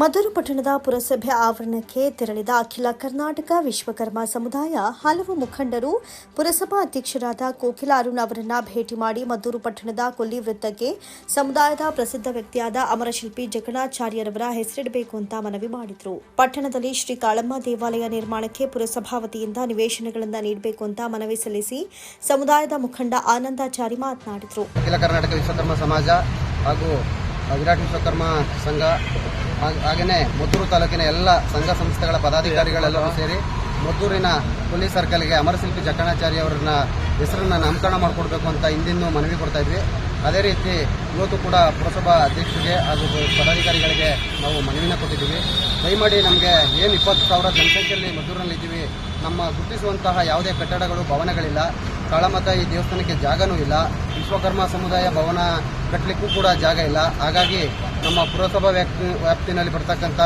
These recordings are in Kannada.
ಮಧುರು ಪಟ್ಟಣದ ಪುರಸಭೆ ಆವರಣಕ್ಕೆ ತೆರಳಿದ ಅಖಿಲ ಕರ್ನಾಟಕ ವಿಶ್ವಕರ್ಮ ಸಮುದಾಯ, ಹಲವು ಮುಖಂಡರು ಪುರಸಭಾ ಅಧ್ಯಕ್ಷರಾದ ಕೋಕಿಲ ಅರುಣ್ ಅವರನ್ನ ಭೇಟಿ ಮಾಡಿ ಮದ್ದೂರು ಪಟ್ಟಣದ ಕೊಲ್ಲಿ ವೃತ್ತಕ್ಕೆ ಸಮುದಾಯದ ಪ್ರಸಿದ್ಧ ವ್ಯಕ್ತಿಯಾದ ಅಮರಶಿಲ್ಪಿ ಜಗಣಾಚಾರ್ಯರವರ ಹೆಸರಿಡಬೇಕು ಅಂತ ಮನವಿ ಮಾಡಿದರು. ಪಟ್ಟಣದಲ್ಲಿ ಶ್ರೀ ಕಾಳಮ್ಮ ದೇವಾಲಯ ನಿರ್ಮಾಣಕ್ಕೆ ಪುರಸಭಾ ವತಿಯಿಂದ ನಿವೇಶನಗಳನ್ನು ನೀಡಬೇಕು ಅಂತ ಮನವಿ ಸಲ್ಲಿಸಿ ಸಮುದಾಯದ ಮುಖಂಡ ಆನಂದಾಚಾರಿ ಮಾತನಾಡಿದರು. ವಿರಾಟ್ ವಿಶ್ವಕರ್ಮ ಸಂಘ ಹಾಗ್- ಹಾಗೆಯೇ ಮದ್ದೂರು ತಾಲೂಕಿನ ಎಲ್ಲ ಸಂಘ ಸಂಸ್ಥೆಗಳ ಪದಾಧಿಕಾರಿಗಳೆಲ್ಲರೂ ಸೇರಿ ಮದ್ದೂರಿನ ಪೊಲೀಸ್ ಸರ್ಕಲ್ಗೆ ಅಮರಶಿಲ್ಪಿ ಜಕ್ಕಣಾಚಾರ್ಯ ಅವರನ್ನ ಹೆಸರನ್ನ ನಾಮಕರಣ ಮಾಡಿಕೊಡ್ಬೇಕು ಅಂತ ಹಿಂದಿನ ಮನವಿ ಕೊಡ್ತಾ ಇದ್ವಿ. ಅದೇ ರೀತಿ ಇವತ್ತು ಕೂಡ ಪುರಸಭಾ ಅಧ್ಯಕ್ಷರಿಗೆ ಹಾಗೂ ಪದಾಧಿಕಾರಿಗಳಿಗೆ ನಾವು ಮನವಿನ ಕೊಟ್ಟಿದ್ದೀವಿ. ದಯಮಾಡಿ ನಮಗೆ ಏನು ಇಪ್ಪತ್ತು ಸಾವಿರ ಜನಸಂಖ್ಯೆಯಲ್ಲಿ ಮದ್ದೂರಿನಲ್ಲಿದ್ದೀವಿ. ನಮ್ಮ ಗುರುತಿಸುವಂತಹ ಯಾವುದೇ ಕಟ್ಟಡಗಳು, ಭವನಗಳಿಲ್ಲ. ಕಾಳಮತಾಯಿ ದೇವಸ್ಥಾನಕ್ಕೆ ಜಾಗನೂ ಇಲ್ಲ. ವಿಶ್ವಕರ್ಮ ಸಮುದಾಯ ಭವನ ಕಟ್ಟಲಿಕ್ಕೂ ಕೂಡ ಜಾಗ ಇಲ್ಲ. ಹಾಗಾಗಿ ನಮ್ಮ ಪುರಸಭಾ ವ್ಯಾಪ್ತಿ ವ್ಯಾಪ್ತಿನಲ್ಲಿ ಬರ್ತಕ್ಕಂಥ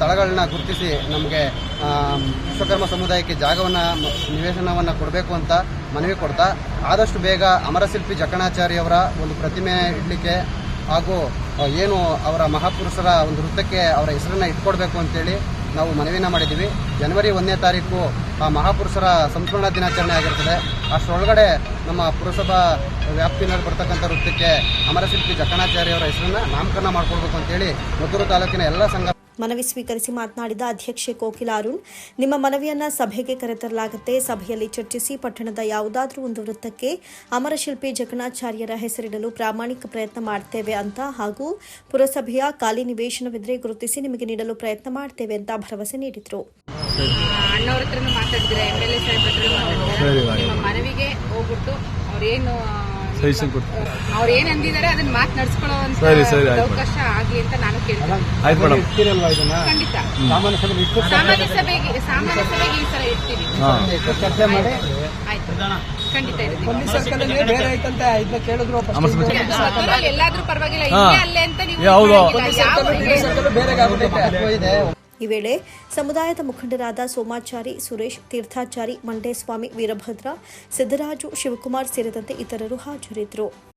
ಸ್ಥಳಗಳನ್ನ ಗುರುತಿಸಿ ನಮಗೆ ವಿಶ್ವಕರ್ಮ ಸಮುದಾಯಕ್ಕೆ ಜಾಗವನ್ನು, ನಿವೇಶನವನ್ನು ಕೊಡಬೇಕು ಅಂತ ಮನವಿ ಕೊಡ್ತಾ, ಆದಷ್ಟು ಬೇಗ ಅಮರಶಿಲ್ಪಿ ಜಕಣಾಚಾರ್ಯವರ ಒಂದು ಪ್ರತಿಮೆ ಇಡಲಿಕ್ಕೆ ಹಾಗೂ ಏನು ಅವರ ಮಹಾಪುರುಷರ ಒಂದು ವೃತ್ತಕ್ಕೆ ಅವರ ಹೆಸರನ್ನ ಇಟ್ಕೊಡ್ಬೇಕು ಅಂತೇಳಿ ನಾವು ಮನವಿನ ಮಾಡಿದ್ದೀವಿ. ಜನವರಿ ಒಂದನೇ ತಾರೀಕು ಆ ಮಹಾಪುರುಷರ ಸಂಪೂರ್ಣ ದಿನಾಚರಣೆ ಆಗಿರ್ತದೆ. ಅಷ್ಟರೊಳಗಡೆ ನಮ್ಮ ಪುರಸಭಾ ವ್ಯಾಪ್ತಿನಲ್ಲಿ ಬರ್ತಕ್ಕಂಥ ವೃತ್ತಕ್ಕೆ ಅಮರಶಿಲ್ಪಿ ಜಕಣಾಚಾರ್ಯವರ ಹೆಸರನ್ನ ನಾಮಕರಣ ಮಾಡ್ಕೊಡ್ಬೇಕು ಅಂತೇಳಿ ಮದ್ದೂರು ತಾಲೂಕಿನ ಎಲ್ಲ ಸಂಘ ಮನವಿ ಸ್ವೀಕರಿಸಿ ಮಾತನಾಡಿದ ಅಧ್ಯಕ್ಷೆ ಕೋಕಿಲ ಅರುಣ್ ನಿಮ್ಮ ಮನವಿಯನ್ನ ಸಭೆಗೆ ಕರೆತರಲಾಗುತ್ತೆ ಸಭೆಯಲ್ಲಿ ಚರ್ಚಿಸಿ ಪಟ್ಟಣದ ಯಾವುದಾದ್ರೂ ಒಂದು ವೃತ್ತಕ್ಕೆ ಅಮರಶಿಲ್ಪಿ ಜಗಣಾಚಾರ್ಯರ ಹೆಸರಿಡಲು ಪ್ರಾಮಾಣಿಕ ಪ್ರಯತ್ನ ಮಾಡ್ತೇವೆ ಅಂತ ಹಾಗೂ ಪುರಸಭೆಯ ಖಾಲಿ ನಿವೇಶನವಿದ್ರೆ ಗುರುತಿಸಿ ನಿಮಗೆ ನೀಡಲು ಪ್ರಯತ್ನ ಮಾಡ್ತೇವೆ ಅಂತ ಭರವಸೆ ನೀಡಿದರು. ಅಣ್ಣವ್ರ ಹತ್ರನೂ ಮಾತಾಡಿದ್ರೆ ಎಂ ಎಲ್ ಎ ಸಾಹೇಬ್ರ ಹತ್ರನೂ ಮಾತಾಡಿದ್ರೆ ನಿಮ್ಮ ಮನವಿಗೆ ಹೋಗ್ಬಿಟ್ಟು ಅವ್ರೇನು ಅವ್ರು ಏನ್ ಅಂದಿದ್ದಾರೆ ಅದನ್ನ ಮಾತು ನಡ್ಸ್ಕೊಳ್ಳೋ ಅವಕಾಶ ಆಗ್ಲಿ ಅಂತ ನಾನು ಕೇಳ್ತೀನಿ ಆಯ್ತು ಮೇಡಮ್. ಖಂಡಿತ. ಸಾಮಾನ್ಯ ಸಭೆಗೆ ಸಾಮಾನ್ಯ ಸಭೆಗೆ ಈ ಸಲ ಇರ್ತೀವಿ ಚರ್ಚೆ ಮಾಡಿ. ಆಯ್ತು. ಖಂಡಿತ ಇರ್ತೀವಿ ಮದ್ದೂರಲ್ಲಿ ಎಲ್ಲಾದ್ರೂ ಪರವಾಗಿಲ್ಲ. ಇಲ್ಲೇ ಅಲ್ಲೇ ಅಂತ ನೀವು ಏ, ಹೌದು. ಯಾವ ಇದೆ. ಈ ವೇಳೆ ಸಮುದಾಯದ ಮುಖಂಡರಾದ ಸೋಮಾಚಾರಿ ಸುರೇಶ್ ತೀರ್ಥಾಚಾರಿ ಮಂಡೇಸ್ವಾಮಿ ವೀರಭದ್ರ ಸಿದ್ದರಾಜು ಶಿವಕುಮಾರ್ ಸೇರಿದಂತೆ ಇತರರು ಹಾಜರಿದ್ದರು.